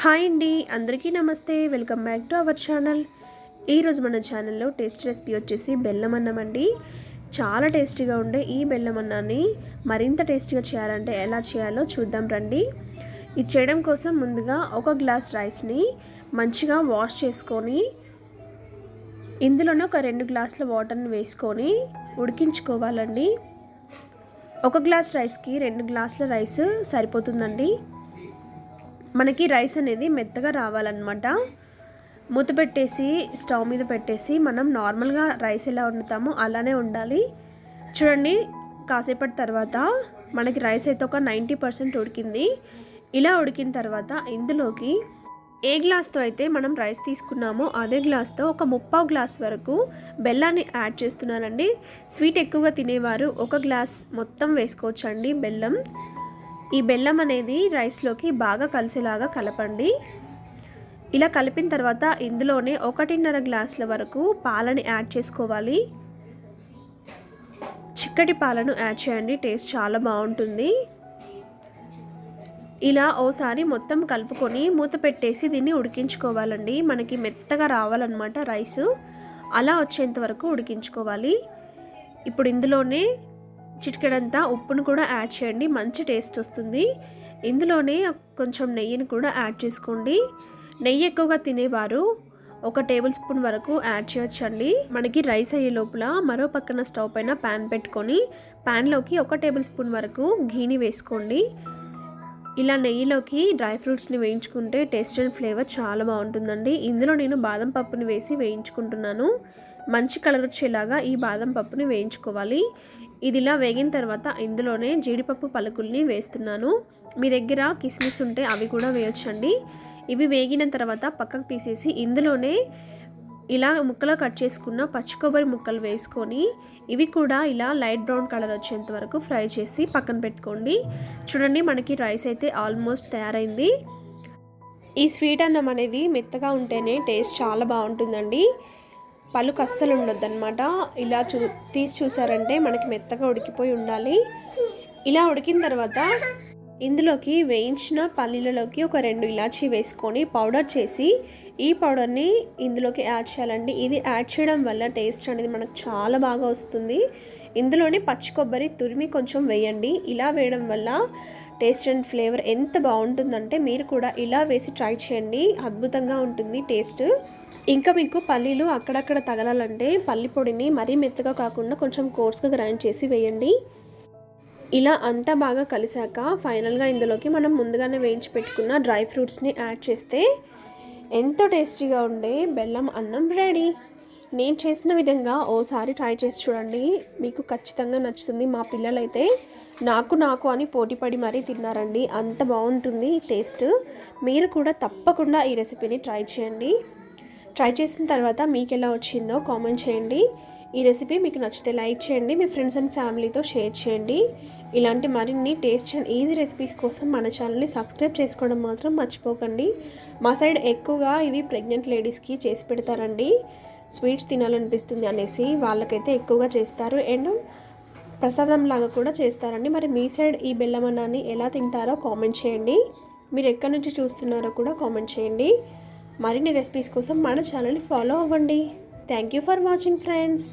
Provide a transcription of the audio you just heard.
Hi అండి అందరికీ నమస్తే. Welcome back to our channel. ఈరోజు మన ఛానల్లో టేస్ట్ రెసిపీ వచ్చేసి బెల్లం అన్నం అండి. చాలా టేస్టీగా ఉండే ఈ బెల్లం అన్నాన్ని మరింత టేస్టీగా చేయాలంటే ఎలా చేయాలో చూద్దాం రండి. ఇది చేయడం కోసం ముందుగా ఒక గ్లాస్ రైస్ని మంచిగా వాష్ చేసుకొని ఇందులోనే ఒక రెండు గ్లాసుల వాటర్ని వేసుకొని ఉడికించుకోవాలండి. ఒక గ్లాస్ రైస్కి రెండు గ్లాసుల రైస్ సరిపోతుందండి. మనకి రైస్ అనేది మెత్తగా రావాలన్నమాట. మూత పెట్టేసి స్టవ్ మీద పెట్టేసి మనం నార్మల్గా రైస్ ఎలా వండుతామో అలానే ఉండాలి. చూడండి కాసేపటి తర్వాత మనకి రైస్ అయితే ఒక నైంటీ పర్సెంట్ ఉడికింది. ఇలా ఉడికిన తర్వాత ఇందులోకి ఏ గ్లాస్తో అయితే మనం రైస్ తీసుకున్నామో అదే గ్లాస్తో ఒక ముప్పావు గ్లాస్ వరకు బెల్లాన్ని యాడ్ చేస్తున్నానండి. స్వీట్ ఎక్కువగా తినేవారు ఒక గ్లాస్ మొత్తం వేసుకోవచ్చండి బెల్లం. ఈ బెల్లం అనేది రైస్లోకి బాగా కలిసేలాగా కలపండి. ఇలా కలిపిన తర్వాత ఇందులోనే ఒకటిన్నర గ్లాసుల వరకు పాలని యాడ్ చేసుకోవాలి. చిక్కటి పాలను యాడ్ చేయండి టేస్ట్ చాలా బాగుంటుంది. ఇలా ఓసారి మొత్తం కలుపుకొని మూత పెట్టేసి దీన్ని ఉడికించుకోవాలండి. మనకి మెత్తగా రావాలన్నమాట రైస్. అలా వచ్చేంత వరకు ఉడికించుకోవాలి. ఇప్పుడు ఇందులోనే చిటికెడంతా ఉప్పును కూడా యాడ్ చేయండి మంచి టేస్ట్ వస్తుంది. ఇందులోనే కొంచెం నెయ్యిని కూడా యాడ్ చేసుకోండి. నెయ్యి ఎక్కువగా తినేవారు ఒక టేబుల్ స్పూన్ వరకు యాడ్ చేయొచ్చండి. మనకి రైస్ అయ్యే లోపల మరో పక్కన స్టవ్ పైన ప్యాన్ పెట్టుకొని ప్యాన్లోకి ఒక టేబుల్ స్పూన్ వరకు ఘీని వేసుకోండి. ఇలా నెయ్యిలోకి డ్రై ఫ్రూట్స్ని వేయించుకుంటే టేస్ట్ అండ్ ఫ్లేవర్ చాలా బాగుంటుందండి. ఇందులో నేను బాదం పప్పుని వేసి వేయించుకుంటున్నాను. మంచి కలర్ వచ్చేలాగా ఈ బాదం పప్పుని వేయించుకోవాలి. ఇది ఇలా వేగిన తర్వాత ఇందులోనే జీడిపప్పు పలుకుల్ని వేస్తున్నాను. మీ దగ్గర కిస్మిస్ ఉంటే అవి కూడా వేయొచ్చండి. ఇవి వేగిన తర్వాత పక్కకు తీసేసి ఇందులోనే ఇలా ముక్కలు కట్ చేసుకున్న పచ్చి కొబ్బరి ముక్కలు వేసుకొని ఇవి కూడా ఇలా లైట్ బ్రౌన్ కలర్ వచ్చేంత వరకు ఫ్రై చేసి పక్కన పెట్టుకోండి. చూడండి మనకి రైస్ అయితే ఆల్మోస్ట్ తయారైంది. ఈ స్వీట్ అన్నం అనేది మెత్తగా ఉంటేనే టేస్ట్ చాలా బాగుంటుందండి. పలుకు అస్సలు ఉండొద్దన్నమాట. ఇలా చూ తీసి చూసారంటే మనకి మెత్తగా ఉడికిపోయి ఉండాలి. ఇలా ఉడికిన తర్వాత ఇందులోకి వేయించిన పల్లీలలోకి ఒక రెండు ఇలాచీ వేసుకొని పౌడర్ చేసి ఈ పౌడర్ని ఇందులోకి యాడ్ చేయాలండి. ఇది యాడ్ చేయడం వల్ల టేస్ట్ అనేది మనకు చాలా బాగా వస్తుంది. ఇందులోని పచ్చి కొబ్బరి తురిమి కొంచెం వేయండి. ఇలా వేయడం వల్ల టేస్ట్ అండ్ ఫ్లేవర్ ఎంత బాగుంటుందంటే మీరు కూడా ఇలా వేసి ట్రై చేయండి. అద్భుతంగా ఉంటుంది టేస్ట్. ఇంకా మీకు పల్లీలు అక్కడక్కడ తగలాలంటే పల్లి పొడిని మరీ మెత్తగా కాకుండా కొంచెం కోర్స్గా గ్రైండ్ చేసి వేయండి. ఇలా అంతా బాగా కలిసాక ఫైనల్గా ఇందులోకి మనం ముందుగానే వేయించి పెట్టుకున్న డ్రై ఫ్రూట్స్ని యాడ్ చేస్తే ఎంతో టేస్టీగా ఉండే బెల్లం అన్నం రెడీ. నేను చేసిన విధంగా ఓసారి ట్రై చేసి చూడండి. మీకు ఖచ్చితంగా నచ్చుతుంది. మా పిల్లలైతే నాకు నాకు అని పోటీపడి మరీ తిన్నారండి. అంత బాగుంటుంది టేస్ట్. మీరు కూడా తప్పకుండా ఈ రెసిపీని ట్రై చేయండి. ట్రై చేసిన తర్వాత మీకు ఎలా వచ్చిందో కామెంట్ చేయండి. ఈ రెసిపీ మీకు నచ్చితే లైక్ చేయండి. మీ ఫ్రెండ్స్ అండ్ ఫ్యామిలీతో షేర్ చేయండి. ఇలాంటి మరిన్ని టేస్ట్ అండ్ ఈజీ రెసిపీస్ కోసం మన ఛానల్ని సబ్స్క్రైబ్ చేసుకోవడం మాత్రం మర్చిపోకండి. మా సైడ్ ఎక్కువగా ఇవి ప్రెగ్నెంట్ లేడీస్కి చేసి పెడతారండి. స్వీట్స్ తినాలనిపిస్తుంది అనేసి వాళ్ళకైతే ఎక్కువగా చేస్తారు. అండ్ ప్రసాదం లాగా కూడా చేస్తారండి. మరి మీ సైడ్ ఈ బెల్లమన్నాన్ని ఎలా తింటారో కామెంట్ చేయండి. మీరు ఎక్కడి నుంచి చూస్తున్నారో కూడా కామెంట్ చేయండి. మరిన్ని రెసిపీస్ కోసం మన ఛానల్ని ఫాలో అవ్వండి. Thank you for watching friends